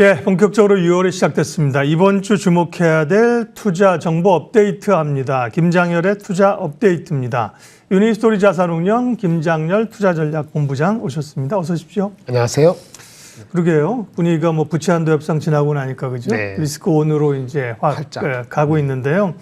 예, 본격적으로 6월이 시작됐습니다. 이번 주 주목해야 될 투자 정보 업데이트합니다. 김장열의 투자 업데이트입니다. 유니스토리 자산운용 김장열 투자전략본부장 오셨습니다. 어서 오십시오. 안녕하세요. 그러게요. 분위기가 뭐 부채 한도 협상 지나고 나니까 그죠? 네. 리스크 온으로 이제 확. 예, 가고 있는데요.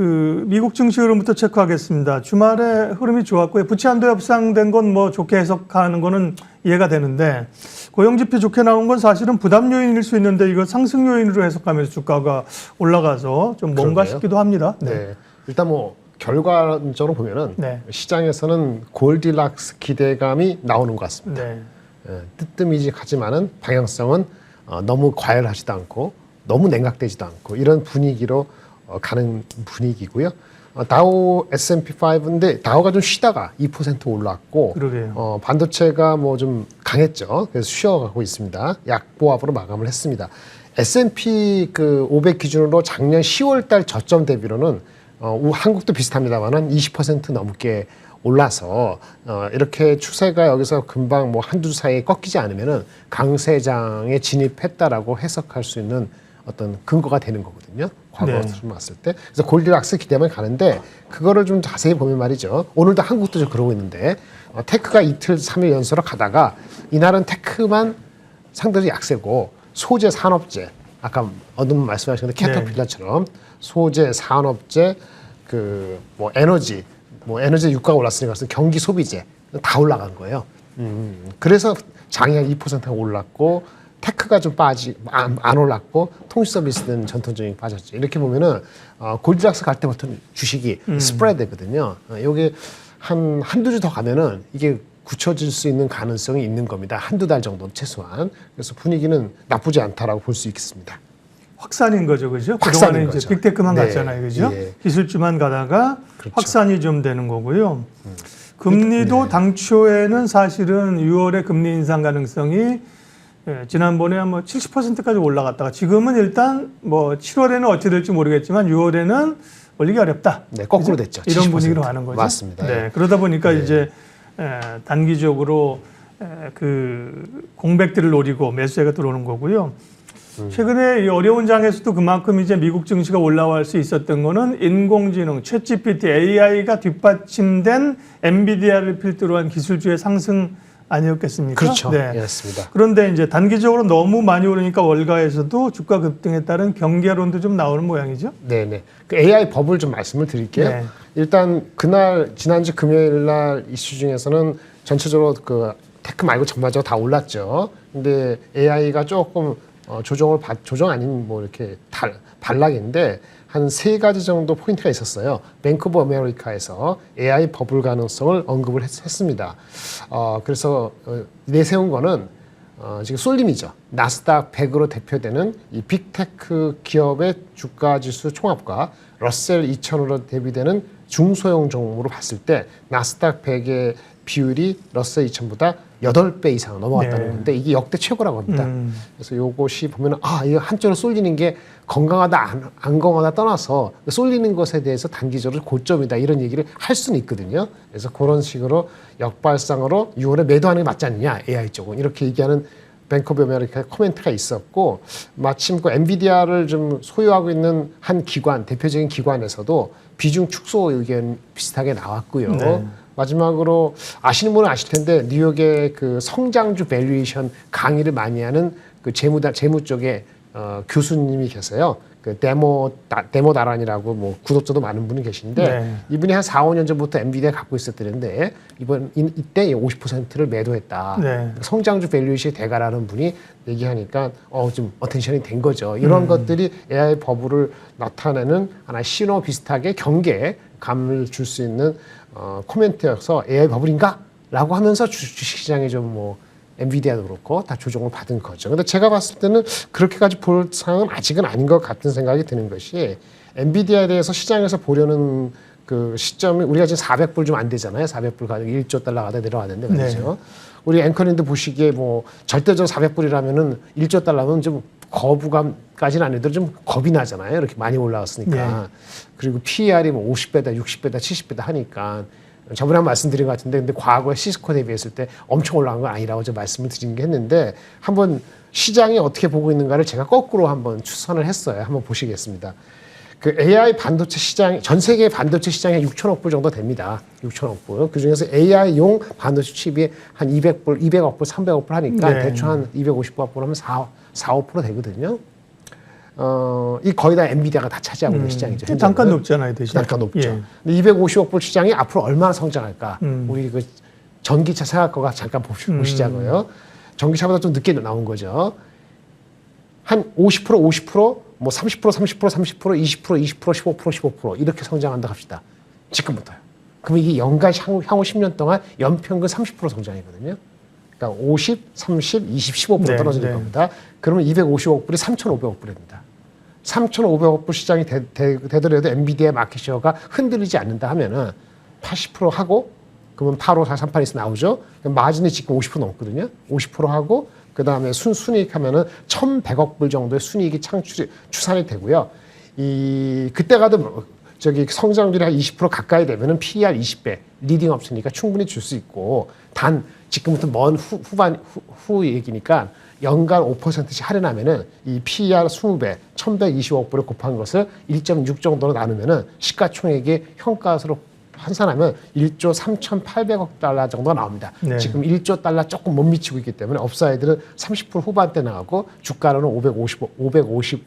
그 미국 증시 흐름부터 체크하겠습니다. 주말에 흐름이 좋았고요. 부채 한도 협상된 건 뭐 좋게 해석하는 거는 이해가 되는데 고용 지표 좋게 나온 건 사실은 부담 요인일 수 있는데 이거 상승 요인으로 해석하면서 주가가 올라가서 좀 뭔가 그러게요. 싶기도 합니다. 네. 일단 뭐 결과적으로 보면은 네. 시장에서는 골디락스 기대감이 나오는 것 같습니다. 네. 예, 뜨뜻미직하지만은 방향성은 어, 너무 과열하지도 않고 너무 냉각되지도 않고 이런 분위기로 어, 가는 분위기고요. 어, 다우 S&P 5인데 다우가 좀 쉬다가 2% 올랐고 그러게요. 어, 반도체가 뭐 좀 강했죠. 그래서 쉬어가고 있습니다. 약보합으로 마감을 했습니다. S&P 그 500 기준으로 작년 10월 달 저점 대비로는 어, 우- 한국도 비슷합니다만은 20% 넘게 올라서 어, 이렇게 추세가 여기서 금방 뭐 한두 주 사이에 꺾이지 않으면은 강세장에 진입했다라고 해석할 수 있는 어떤 근거가 되는 거거든요. 과거로 네. 봤을 때. 그래서 골디락스 기대만 가는데 그거를 좀 자세히 보면 말이죠. 오늘도 한국도 좀 그러고 있는데 어, 테크가 이틀, 삼일 연속으로 가다가 이날은 테크만 상당히 약세고 소재 산업재 아까 어둠 말씀하신 데 캐터필러처럼 소재 산업재 그 뭐 에너지 뭐 에너지 유가가 올랐으니까 경기 소비재 다 올라간 거예요. 음, 그래서 장이 한2%가 올랐고 테크가 좀 빠지 안, 안 올랐고 통신 서비스는 전통적인 빠졌죠. 이렇게 보면은 어, 골드락스 갈 때부터 주식이 스프레드거든요. 어, 요게 한 한두 주 더 가면은 이게 굳혀질 수 있는 가능성이 있는 겁니다. 한두 달 정도 최소한. 그래서 분위기는 나쁘지 않다라고 볼 수 있겠습니다. 확산인 거죠, 그죠? 확산인 그동안에 이제. 빅테크만 네. 갔잖아요, 그죠? 예. 기술주만 가다가 그렇죠. 음. 확산이 좀 되는 거고요. 금리도 네. 당초에는 사실은 6월에 금리 인상 가능성이 예, 지난번에 뭐 70%까지 올라갔다가 지금은 일단 뭐 7월에는 어찌 될지 모르겠지만 6월에는 올리기 어렵다. 네, 거꾸로 그죠? 됐죠. 이런 70%. 분위기로 가는 거죠. 맞습니다. 네, 그러다 보니까 이제 에, 단기적으로 에, 그 공백들을 노리고 매수세가 들어오는 거고요. 음. 최근에 이 어려운 장에서도 그만큼 이제 미국 증시가 올라갈 수 있었던 거는 인공지능, 챗GPT, AI가 뒷받침된 엔비디아를 필두로 한 기술주의 상승 아니었겠습니까? 그렇죠. 네. 예, 맞습니다. 그런데 이제 단기적으로 너무 많이 오르니까 월가에서도 주가 급등에 따른 경계론도 좀 나오는 모양이죠. 네네. 그 AI 버블 좀 말씀을 드릴게요. 네. 일단 그날 지난주 금요일 날 이슈 중에서는 전체적으로 그 테크 말고 전반적으로 다 올랐죠. 근데 AI가 조금 어, 조정을 받, 조정 아닌 뭐 이렇게 달, 반락인데 한 세 가지 정도 포인트가 있었어요. 뱅크 오브 아메리카에서 AI 버블 가능성을 언급을 했, 습니다 어, 그래서 어, 내세운 거는 어, 지금 쏠림이죠. 나스닥 100으로 대표되는 이 빅테크 기업의 주가 지수 총합과 러셀 2000으로 대비되는 중소형 종목으로 봤을 때 나스닥 100의 비율이 러셀 2000보다 8배 이상 넘어갔다는 네. 건데 이게 역대 최고라고 합니다. 음. 그래서 요것이 보면은 아, 이거 한쪽으로 쏠리는 게 건강하다 안, 안 건강하다 떠나서 쏠리는 것에 대해서 단기적으로 고점이다 이런 얘기를 할 수는 있거든요. 그래서 그런 식으로 역발상으로 6월에 매도하는 게 맞지 않느냐 AI 쪽은 이렇게 얘기하는 뱅크 오브 아메리카의 코멘트가 있었고 마침 그 엔비디아를 좀 소유하고 있는 한 기관 대표적인 기관에서도 비중 축소 의견 비슷하게 나왔고요. 네. 마지막으로 아시는 분은 아실 텐데 뉴욕의 그 성장주 밸류에이션 강의를 많이 하는 그 재무 재무 쪽에 어, 교수님이 계세요. 그 데모 다, 데모 다란이라고 뭐 구독자도 많은 분이 계신데 네. 이분이 한 4, 5년 전부터 엔비디아 갖고 있었는데 이번 이, 이때 50%를 매도했다. 네. 성장주 밸류에이션의 대가라는 분이 얘기하니까 어 좀 어텐션이 된 거죠. 이런 것들이 AI 버블을 나타내는 하나의 신호 비슷하게 경계 감을 줄 수 있는 어, 코멘트여서 AI 버블인가?라고 하면서 주, 주식시장에 좀뭐 엔비디아도 그렇고 다 조정을 받은 거죠. 근데 제가 봤을 때는 그렇게까지 볼 상황은 아직은 아닌 것 같은 생각이 드는 것이 엔비디아에 대해서 시장에서 보려는 그 시점이 우리가 지금 400불 좀 안 되잖아요. 400불 가지고 1조 달러 가다 내려왔는데 말이죠. 우리 앵커님도 보시기에 뭐 절대적으로 400불이라면은 1조 달러면 좀 거부감까지는 아니더라도 좀 겁이 나잖아요. 이렇게 많이 올라왔으니까. 그리고 PER이 뭐 50배다, 60배다, 70배다 하니까 저번에 한 말씀드린 것 같은데 근데 과거에 시스코 대비했을 때 엄청 올라간 건 아니라고 제가 말씀을 드린 게 했는데 한번 시장이 어떻게 보고 있는가를 제가 거꾸로 한번 추선을 했어요. 한번 보시겠습니다. 그 AI 반도체 시장 전 세계 반도체 시장이 6천억 불 정도 됩니다. 6천억 불. 그 중에서 AI용 반도체 칩이 한 200불, 200억 불, 300억 불 하니까 네. 대충 한 250억 불 하면 4, 4, 5% 되거든요. 어, 이 거의 다 엔비디아가 다 차지하고 있는 시장이죠. 좀 단가 현재는. 높잖아요, 대신. 단가 높죠. 예. 근데 250억 불 시장이 앞으로 얼마나 성장할까? 음. 우리 그 전기차 생각거가 잠깐 보시- 보시자고요. 전기차보다 좀 늦게 나온 거죠. 한 50%, 50%, 뭐 30%, 30%, 30%, 20%, 20%, 15%, 15% 이렇게 성장한다 합시다. 지금부터요. 그럼 이게 연간 향후, 향후 10년 동안 연평균 30% 성장이거든요. 그러니까 50, 30, 20, 15% 네, 떨어지는 네. 겁니다. 그러면 250억 불이 3,500억 불입니다. 3,500억 불 시장이 되, 되, 되더라도 엔비디아 마켓시어가 흔들리지 않는다 하면은 80% 하고 그러면 8, 5, 4, 3, 8에서 나오죠. 마진이 지금 50% 넘거든요. 50% 하고 그 다음에 순 순이익 하면은 1,100억 불 정도의 순이익이 창출이 추산이 되고요. 이 그때 가도 뭐 저기 성장률이 한 20% 가까이 되면은 PER 20배 리딩 업체니까 충분히 줄 수 있고 단 지금부터 먼 후, 후반 후, 후 얘기니까 연간 5%씩 할인하면은 이 PER 20배 1,120억 불을 곱한 것을 1.6 정도로 나누면은 시가총액이 현가로 환산하면 1조 3,800억 달러 정도가 나옵니다. 네. 지금 1조 달러 조금 못 미치고 있기 때문에 업사이드는 30% 후반대 나가고 주가로는 550, 550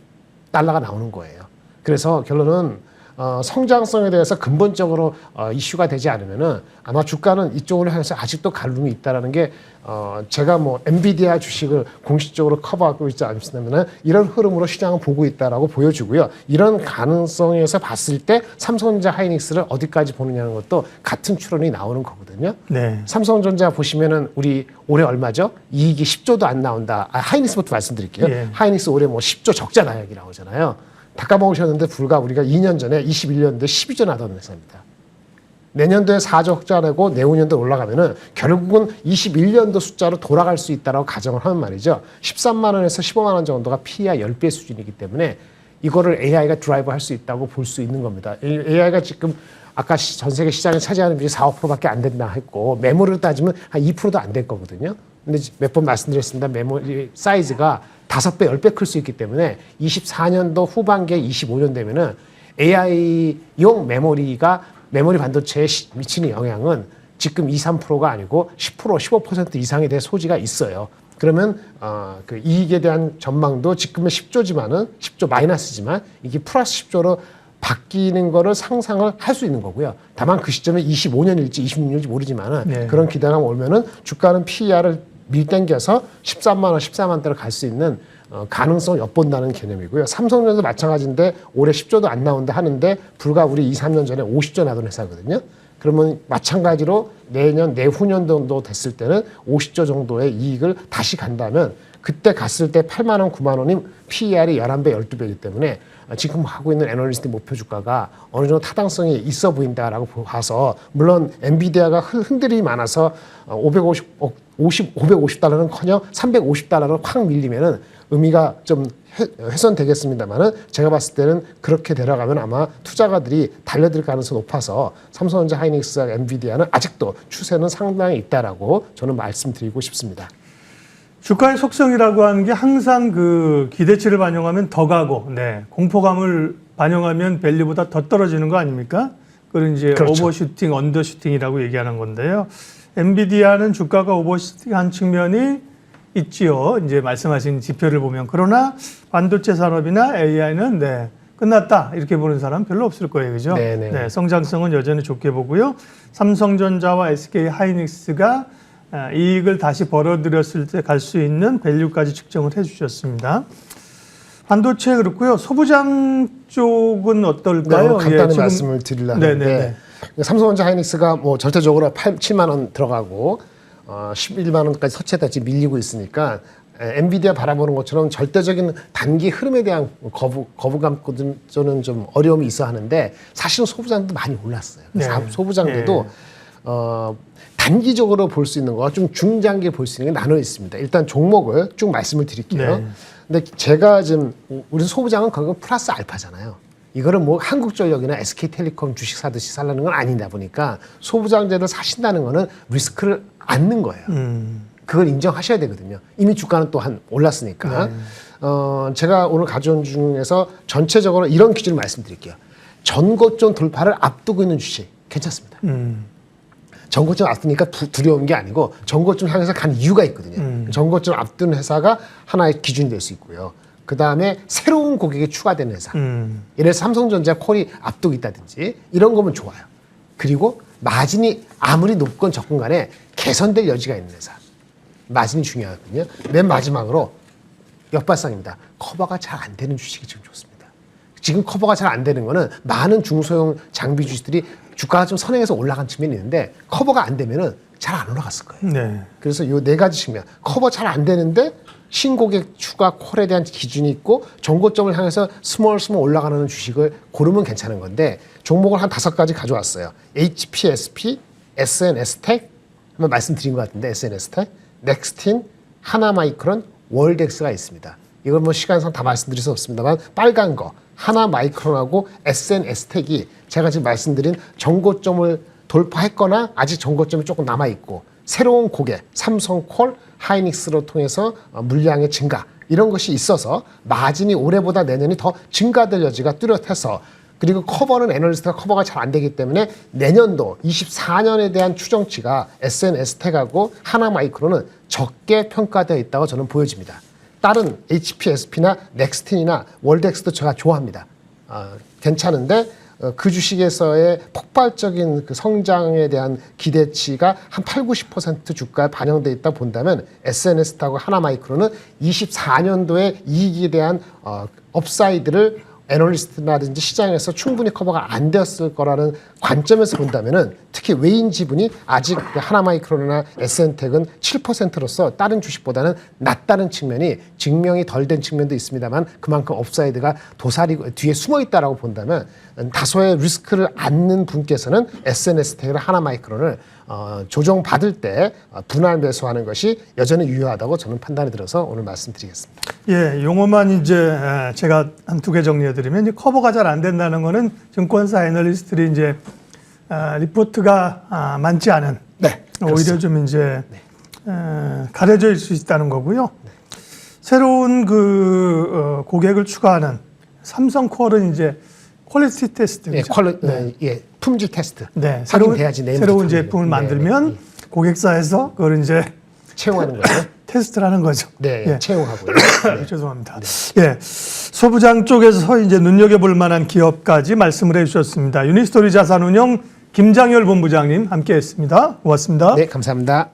달러가 나오는 거예요. 그래서 결론은 어, 성장성에 대해서 근본적으로 어, 이슈가 되지 않으면은 아마 주가는 이쪽으로 향해서 아직도 갈름이 있다라는 게 어, 제가 뭐 엔비디아 주식을 공식적으로 커버하고 있지 않습니다만 이런 흐름으로 시장을 보고 있다라고 보여주고요. 이런 가능성에서 봤을 때 삼성전자 하이닉스를 어디까지 보느냐는 것도 같은 추론이 나오는 거거든요. 네. 삼성전자 보시면은 우리 올해 얼마죠? 이익이 10조도 안 나온다. 아, 하이닉스부터 말씀드릴게요. 예. 하이닉스 올해 뭐 10조 적자 나약이 나오잖아요. 닦아먹으셨는데 불과 우리가 2년 전에 21년도에 12조 나던 회사입니다. 내년도에 4조 흑자 내고 내후년도 올라가면은 결국은 21년도 숫자로 돌아갈 수 있다라고 가정을 하면 말이죠. 13만 원에서 15만 원 정도가 PER 10배 수준이기 때문에 이거를 AI가 드라이브 할 수 있다고 볼 수 있는 겁니다. AI가 지금 아까 시- 전 세계 시장에 차지하는 비율이 4, 5%밖에 안 된다 했고 메모리를 따지면 한 2%도 안 될 거거든요. 근데 몇 번 말씀드렸습니다. 메모리 사이즈가 5배, 10배 클 수 있기 때문에 24년도 후반기에 25년 되면은 AI용 메모리가 메모리 반도체에 시- 미치는 영향은 지금 2, 3%가 아니고 10%, 15% 이상이 될 소지가 있어요. 그러면 어, 그 이익에 대한 전망도 지금은 10조지만은 10조 마이너스지만 이게 플러스 10조로 바뀌는 거를 상상을 할 수 있는 거고요. 다만 그 시점에 25년일지 26년일지 모르지만은 네. 그런 기대감 오면은 주가는 PER을 밀당겨서 13만 원, 14만 대로 갈 수 있는 어, 가능성을 엿본다는 개념이고요. 삼성전자도 마찬가지인데 올해 10조도 안 나온다 하는데 불과 우리 2, 3년 전에 50조 나던 회사거든요. 그러면 마찬가지로 내년 내후년 정도 됐을 때는 50조 정도의 이익을 다시 간다면 그때 갔을 때 8만 원, 9만 원이 PER이 11배, 12배이기 때문에 지금 하고 있는 애널리스트 목표 주가가 어느 정도 타당성이 있어 보인다라고 봐서 물론 엔비디아가 흔들림이 많아서 550억 50, 550달러는 커녕 350달러로 확 밀리면은 의미가 좀 훼- 훼손되겠습니다만은 제가 봤을 때는 그렇게 데려가면 아마 투자가들이 달려들 가능성이 높아서 삼성전자, 하이닉스, 엔비디아는 아직도 추세는 상당히 있다라고 저는 말씀드리고 싶습니다. 주가의 속성이라고 하는 게 항상 그 기대치를 반영하면 더 가고, 네. 공포감을 반영하면 밸류보다 더 떨어지는 거 아닙니까? 그걸 이제 그렇죠. 오버슈팅, 언더슈팅이라고 얘기하는 건데요. 엔비디아는 주가가 오버슈팅한 측면이 있지요. 이제 말씀하신 지표를 보면. 그러나 반도체 산업이나 AI는 네. 끝났다. 이렇게 보는 사람 별로 없을 거예요. 그죠? 네네. 네, 성장성은 여전히 좋게 보고요. 삼성전자와 SK 하이닉스가 아, 이익을 다시 벌어들였을 때 갈 수 있는 밸류까지 측정을 해주셨습니다. 반도체 그렇고요. 소부장 쪽은 어떨까요? 네, 간단히 예, 지금- 말씀을 드리려 네네네. 하는데 삼성전자 하이닉스가 뭐 절대적으로 8, 7만 원 들어가고 어, 11만 원까지 서치에다 지금 밀리고 있으니까 에, 엔비디아 바라보는 것처럼 절대적인 단기 흐름에 대한 거부, 거부감거든 저는 좀 어려움이 있어 하는데 사실은 소부장도 많이 올랐어요. 네. 사- 소부장들도 어, 단기적으로 볼 수 있는 거와 좀 중장기에 볼 수 있는 게 나눠 있습니다. 일단 종목을 쭉 말씀을 드릴게요. 네. 근데 제가 지금 우리 소부장은 거기 플러스 알파잖아요. 이거는 뭐 한국전력이나 SK텔레콤 주식 사듯이 살라는 건 아니다 보니까 소부장제를 사신다는 거는 리스크를 안는 거예요. 음, 그걸 인정하셔야 되거든요. 이미 주가는 또 한 올랐으니까. 어, 제가 오늘 가져온 중에서 전체적으로 이런 기준을 말씀드릴게요. 전고점 돌파를 앞두고 있는 주식 괜찮습니다. 음. 전고점 앞두니까 부- 두려운 게 아니고 전고점 향해서 간 이유가 있거든요. 전고점 앞두는 회사가 하나의 기준이 될 수 있고요. 그 다음에 새로운 고객이 추가되는 회사. 음. 예를 들어 삼성전자 콜이 앞두고 있다든지 이런 거면 좋아요. 그리고 마진이 아무리 높건 적건 간에 개선될 여지가 있는 회사. 마진이 중요하거든요. 맨 마지막으로 역발상입니다. 커버가 잘 안 되는 주식이 지금 좋습니다. 지금 커버가 잘 안 되는 거는 많은 중소형 장비 주식들이 주가가 좀 선행해서 올라간 측면이 있는데 커버가 안 되면은 잘 안 올라갔을 거예요. 네. 그래서 요 네 가지 측면 커버 잘 안 되는데 신고객 추가 콜에 대한 기준이 있고 정고점을 향해서 스몰 스몰 올라가는 주식을 고르면 괜찮은 건데 종목을 한 다섯 가지 가져왔어요. HPSP, SNS텍 한번 말씀드린 것 같은데 SNS텍, 넥스틴, 하나마이크론, 월덱스가 있습니다. 이걸 뭐 시간상 다 말씀드릴 수 없습니다만 빨간 거 하나 마이크론하고 SNS텍이 제가 지금 말씀드린 정고점을 돌파했거나 아직 정고점이 조금 남아 있고 새로운 고객 삼성콜, 하이닉스로 통해서 어, 물량의 증가 이런 것이 있어서 마진이 올해보다 내년이 더 증가될 여지가 뚜렷해서 그리고 커버는 애널리스트가 커버가 잘 안 되기 때문에 내년도 24년에 대한 추정치가 SNS텍하고 하나 마이크로는 적게 평가되어 있다고 저는 보여집니다. 다른 HPSP나 넥스틴이나 월덱스도 제가 좋아합니다. 어, 괜찮은데 어, 그 주식에서의 폭발적인 그 성장에 대한 기대치가 한 8, 90% 주가에 반영돼 있다 본다면 SNS하고 하나마이크로는 24년도에 이익에 대한 어, 업사이드를 애널리스트라든지 시장에서 충분히 커버가 안 되었을 거라는 관점에서 본다면은 특히 외인 지분이 아직 그 하나마이크론이나 SN텍은 7%로서 다른 주식보다는 낮다는 측면이 증명이 덜 된 측면도 있습니다만 그만큼 업사이드가 도사리고 뒤에 숨어 있다라고 본다면 다소의 리스크를 안는 분께서는 SNS텍이나 하나 마이크론을 어, 조정 받을 때 어, 분할 매수하는 것이 여전히 유효하다고 저는 판단이 들어서 오늘 말씀드리겠습니다. 예, 용어만 이제 에, 제가 한 두 개 정리해드리면 이제 커버가 잘 안 된다는 거는 증권사 애널리스트들이 이제 아, 리포트가 아, 많지 않은 네, 오히려 좀 이제 에, 가려져 있을 수 있다는 거고요. 새로운 그 어, 고객을 추가하는 삼성콜은 이제 퀄리티 테스트 예, 그죠? 퀄리, 네, 예, 품질 테스트. 네, 새로운 새로운 제품을 네, 만들면 고객사에서 그걸 이제 채용하는 거죠. 테스트를 하는 거죠. 네, 예. 채용하고요. 네, 죄송합니다. 예. 소부장 쪽에서 이제 눈여겨볼 만한 기업까지 말씀을 해주셨습니다. 유니스토리 자산운용 김장열 본부장님 함께 했습니다. 고맙습니다. 네, 감사합니다.